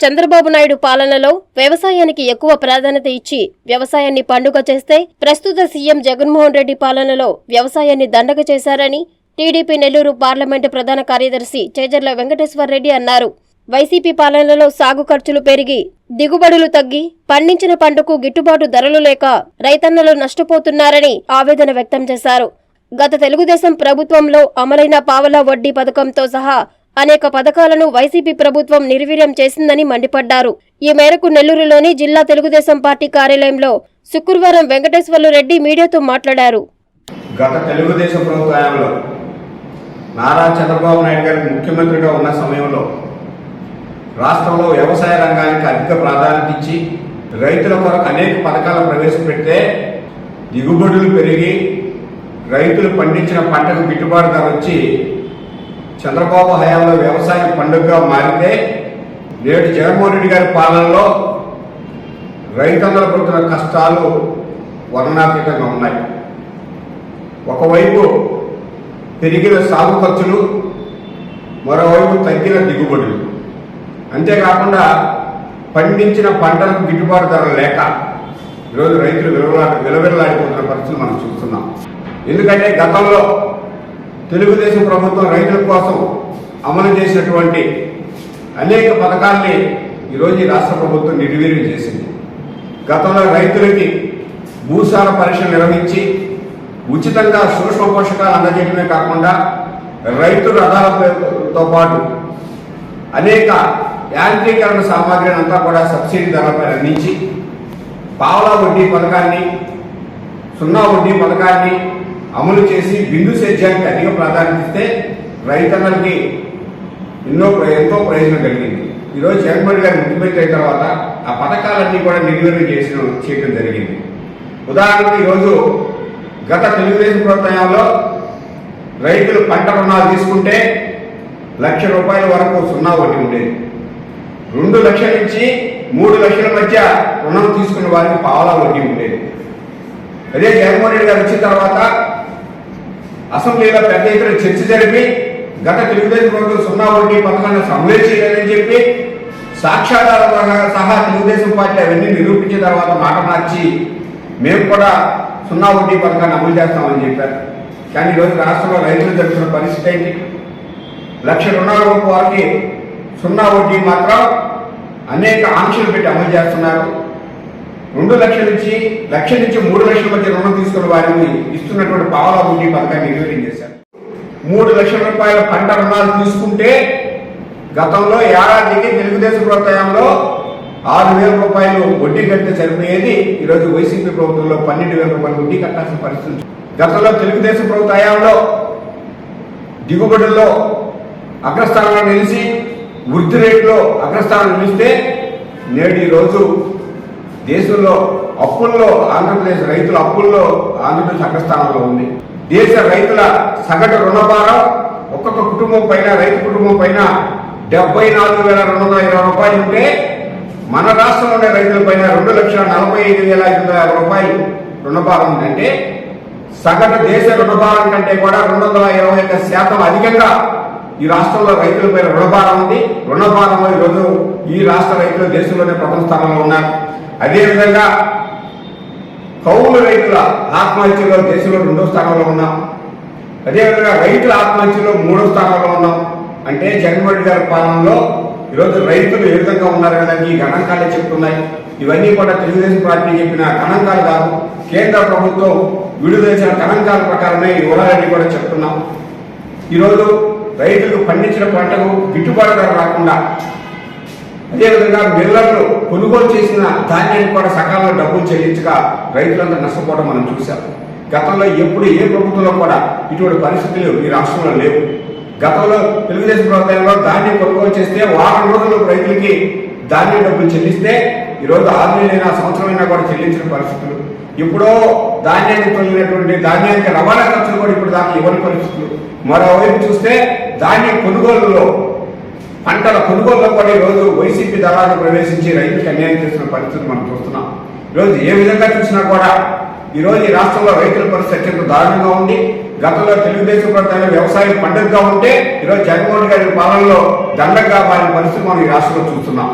చంద్రబాబు నాయుడు పాలనలో వ్యవసాయానికి ఎక్కువ ప్రాధాన్యత ఇచ్చి వ్యవసాయాన్ని పండుగ చేస్తే ప్రస్తుత సీఎం జగన్మోహన్ రెడ్డి పాలనలో వ్యవసాయాన్ని దండగ చేశారని టీడీపీ నెల్లూరు పార్లమెంటు ప్రధాన కార్యదర్శి చేజర్ల వెంకటేశ్వరరెడ్డి అన్నారు. వైసీపీ పాలనలో సాగు ఖర్చులు పెరిగి దిగుబడులు తగ్గి పండించిన పంటకు గిట్టుబాటు ధరలు లేక రైతన్నలు నష్టపోతున్నారని ఆవేదన వ్యక్తం చేశారు. గత తెలుగుదేశం ప్రభుత్వంలో అమలైన పావలా వడ్డీ పథకంతో సహా అనేక పథకాలను వైసీపీ ప్రభుత్వం నిర్వీర్యం చేసిందని మండిపడ్డారు. ఈ మేరకు నెల్లూరులోని జిల్లా తెలుగుదేశం పార్టీ కార్యాలయంలో శుక్రవారం వెంకటేశ్వర్లు రెడ్డి మీడియాతో మాట్లాడారు. గత తెలుగుదేశం ప్రభుత్వంలో నారా చంద్రబాబు నాయుడు గారు ముఖ్యమంత్రిగా ఉన్న సమయంలో రాష్ట్రంలో వ్యవసాయ రంగానికి అధిక ప్రాధాన్యత ఇచ్చి రైతుల కొరకు అనేక పథకాలు ప్రవేశపెడితే దిగుబడులు పెరిగి రైతులు పండించిన పంటకు గిట్టుబాటు ధర వచ్చి చంద్రబాబు హయాంలో వ్యవసాయం పండుగగా మారితే నేడు జగన్మోహన్ రెడ్డి గారి పాలనలో రైతన్నలు పడుతున్న కష్టాలు వర్ణాతీతంగా ఉన్నాయి. ఒకవైపు పెరిగిన సాగు ఖర్చులు మరోవైపు తగ్గిన దిగుబడులు. అంతేకాకుండా పండించిన పంటలకు గిట్టుబాటు ధర లేక ఈరోజు రైతులు విలువలా విలువలాడిపోతున్న పరిస్థితులు మనం చూస్తున్నాం. ఎందుకంటే గతంలో తెలుగుదేశం ప్రభుత్వం రైతుల కోసం అమలు చేసినటువంటి అనేక పథకాల్ని ఈరోజు ఈ రాష్ట్ర ప్రభుత్వం నిర్వీర్యం చేసింది. గతంలో రైతులకి భూసార పరీక్ష నిర్వహించి ఉచితంగా సూక్ష్మ పోషకాలు అందజేయడమే కాకుండా రైతు రథాలతో పాటు అనేక యాంత్రీకరణ సామాగ్రిని అంతా కూడా సబ్సిడీ ధరలపై అందించి పావలా వడ్డీ పథకాన్ని సున్నా వడ్డీ పథకాన్ని అమలు చేసి బిందు సేద్యానికి అధిక ప్రాధాన్యత ఇస్తే రైతన్నలకి ఎన్నో ఎంతో ప్రయోజనం కలిగింది. ఈరోజు జగన్మోహన్ గారు ముఖ్యమంత్రి అయిన తర్వాత ఆ పథకాలన్నీ కూడా నిర్వీర్యం చేసిన చేయడం జరిగింది. ఉదాహరణకు ఈరోజు గత తెలుగుదేశం ప్రభుత్వంలో రైతులు పంట రుణాలు తీసుకుంటే లక్ష రూపాయల వరకు సున్నా వడ్డీ ఉండేది. రెండు లక్షల నుంచి మూడు లక్షల మధ్య రుణం తీసుకున్న వారికి పావలా వడ్డీ ఉండేది. అదే జగన్మోహన్ రెడ్డి గారు వచ్చిన తర్వాత అసెంబ్లీలో పెద్ద ఎత్తున చర్చ జరిపి గత తెలుగుదేశం ప్రభుత్వం సున్నా వడ్డీ పథకాన్ని అమలు చేయాలని చెప్పి సాక్షాధార సహా తెలుగుదేశం పార్టీ అవన్నీ నిరూపించిన తర్వాత మాట మార్చి మేము కూడా సున్నా వడ్డీ పథకాన్ని అమలు చేస్తామని చెప్పారు. కానీ ఈరోజు రాష్ట్రంలో రైతులు జరుగుతున్న పరిస్థితి ఏంటి? లక్ష రుణాల వారికి సున్నా వడ్డీ మాత్రం అనేక ఆంక్షలు పెట్టి అమలు చేస్తున్నారు. రెండు లక్షల నుంచి లక్ష నుంచి మూడు లక్షల మధ్య రుణం తీసుకున్న వారికి ఇస్తున్నటువంటి పావలా వడ్డీ పథకాన్ని నిర్వీర్యం చేశారు. మూడు లక్షల రూపాయల పంట రుణాలు తీసుకుంటే గతంలో ఏడాదికి తెలుగుదేశం ప్రభుత్వంలో ఆరు వేల రూపాయలు వడ్డీ కడితే సరిపోయేది ఈరోజు వైసీపీ ప్రభుత్వంలో పన్నెండు వేల రూపాయలు వడ్డీ కట్టాల్సిన పరిస్థితి గతంలో తెలుగుదేశం ప్రభుత్వ హయాంలో దిగుబడుల్లో అగ్రస్థానంలో నిలిచి వృద్ధి రేటులో అగ్రస్థానం నిలిస్తే నేడు ఈరోజు దేశంలో అప్పుల్లో ఆంధ్రప్రదేశ్ రైతుల అప్పుల్లో ఆంధ్రప్రదేశ్ అగ్రస్థానంలో ఉంది. దేశ రైతుల సగటు రుణభారం ఒక్కొక్క కుటుంబం పైన రైతు కుటుంబం పైన డెబ్బై నాలుగు వేల రెండు వందల ఇరవై రూపాయలు ఉంటే మన రాష్ట్రంలోని రైతుల పైన రెండు లక్షల నలభై ఐదు వేల ఐదు వందల యాభై రూపాయలు రుణభారం ఉందంటే సగటు దేశ రుణభారం కంటే కూడా రెండు వందల ఇరవై ఒక్క శాతం అధికంగా ఈ రాష్ట్రంలో రైతులపై రుణభారం ఉంది. రుణభారం ఈరోజు ఈ రాష్ట్ర రైతులు దేశంలోనే ప్రథమ స్థానంలో ఉన్నారు. అదేవిధంగా కౌలు రైతుల ఆత్మహత్యలో దేశంలో రెండో స్థానంలో ఉన్నాం. అదేవిధంగా రైతుల ఆత్మహత్యలో మూడో స్థానంలో ఉన్నాం. అంటే జగన్మోహన్ గారి పాలనలో ఈరోజు రైతులు ఏ విధంగా ఉన్నారు కదా ఈ గణాంకాలే చెప్తున్నాయి. ఇవన్నీ కూడా తెలుగుదేశం పార్టీ చెప్పిన గణాంకాలు కాదు. కేంద్ర ప్రభుత్వం విడుదల గణాంకాల ప్రకారమే ఈ వివరాలన్నీ కూడా చెప్తున్నాం. ఈరోజు రైతులకు పండించిన పంటకు గిట్టుబాటు ధర రాకుండా అదేవిధంగా మిల్లర్లు కొనుగోలు చేసిన ధాన్యానికి కూడా సకాలంలో డబ్బులు చెల్లించక రైతులంతా నష్టపోవడం మనం చూసాం గతంలో ఎప్పుడు ఏ ప్రభుత్వంలో కూడా ఇటువంటి పరిస్థితులు ఈ రాష్ట్రంలో లేవు. గతంలో తెలుగుదేశం ప్రభుత్వంలో ధాన్యం కొనుగోలు చేస్తే వారం రోజులు రైతులకి ధాన్యం డబ్బులు చెల్లిస్తే ఈరోజు ఆరు నెలలైనా సంవత్సరమైనా కూడా చెల్లించిన పరిస్థితులు. ఇప్పుడో ధాన్యానికి తొలిగినటువంటి ధాన్యానికి రవాణా ఖర్చులు కూడా ఇప్పుడు దాకా ఇవ్వని పరిస్థితులు. మరోవైపు చూస్తే ధాన్యం కొనుగోలులో పంటల కొనుగోలు కూడా ఈరోజు వైసీపీ దళాలు ప్రవేశించి రైతులకు అన్యాయం చేస్తున్న పరిస్థితి మనం చూస్తున్నాం. ఈరోజు ఏ విధంగా చూసినా కూడా ఈరోజు ఈ రాష్ట్రంలో రైతుల పరిస్థితి అత్యంత దారుణంగా ఉంది. గతంలో తెలుగుదేశం ప్రభుత్వంలో వ్యవసాయం పండుగగా ఉంటే ఈరోజు జగన్మోహన్ గారి పాలనలో దండగా మారిన పరిస్థితి మనం ఈ రాష్ట్రంలో చూస్తున్నాం.